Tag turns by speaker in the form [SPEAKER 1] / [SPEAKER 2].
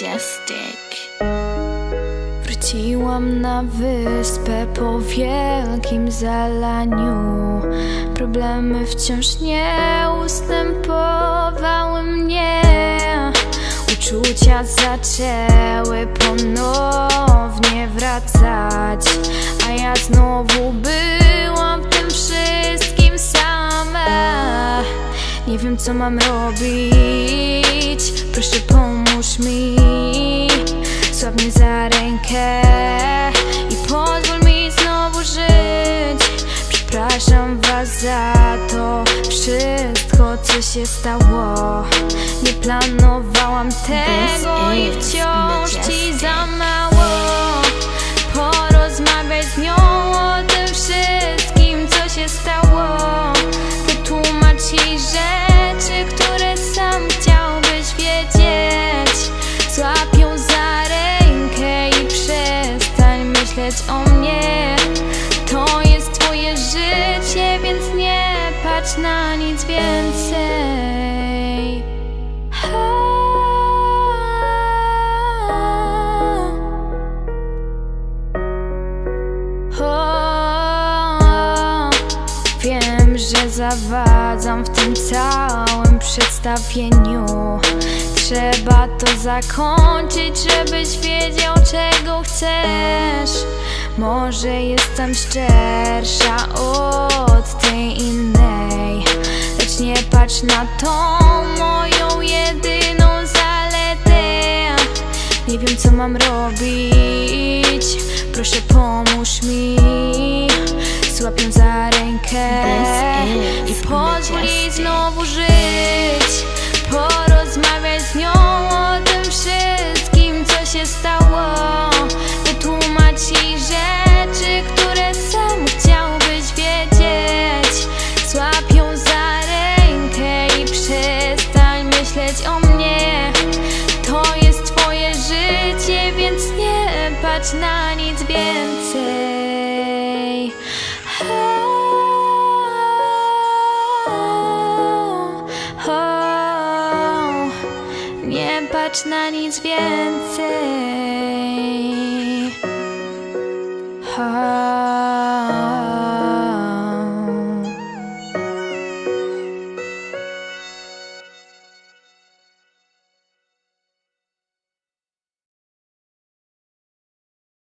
[SPEAKER 1] Majestic.
[SPEAKER 2] Wróciłam na wyspę po wielkim zalaniu. Problemy wciąż nie ustępowały mnie. Uczucia zaczęły ponownie wracać, a ja znowu byłam Nie wiem, co mam robić. Proszę, pomóż mi. Złap mnie za rękę i pozwól mi znowu żyć. Przepraszam was za to wszystko, co się stało. Nie planowałam tego i wciąż ci za mało. Myśleć o mnie. To jest twoje życie, więc nie patrz na nic więcej. Wiem, że zawadzam w tym całym przedstawieniu. Trzeba to zakończyć, wiedział, czego chcesz. Może jestem szczersza od tej innej, lecz nie patrz na tą moją jedyną zaletę. Nie wiem, co mam robić. Proszę, pomóż mi. Złap ją za rękę i pozwól jej znowu żyć. Porozmawiać z nią o tym wszystkim, co się stało. Myśleć o mnie. To jest twoje życie, więc nie patrz na nic więcej. O, o, nie patrz na nic więcej.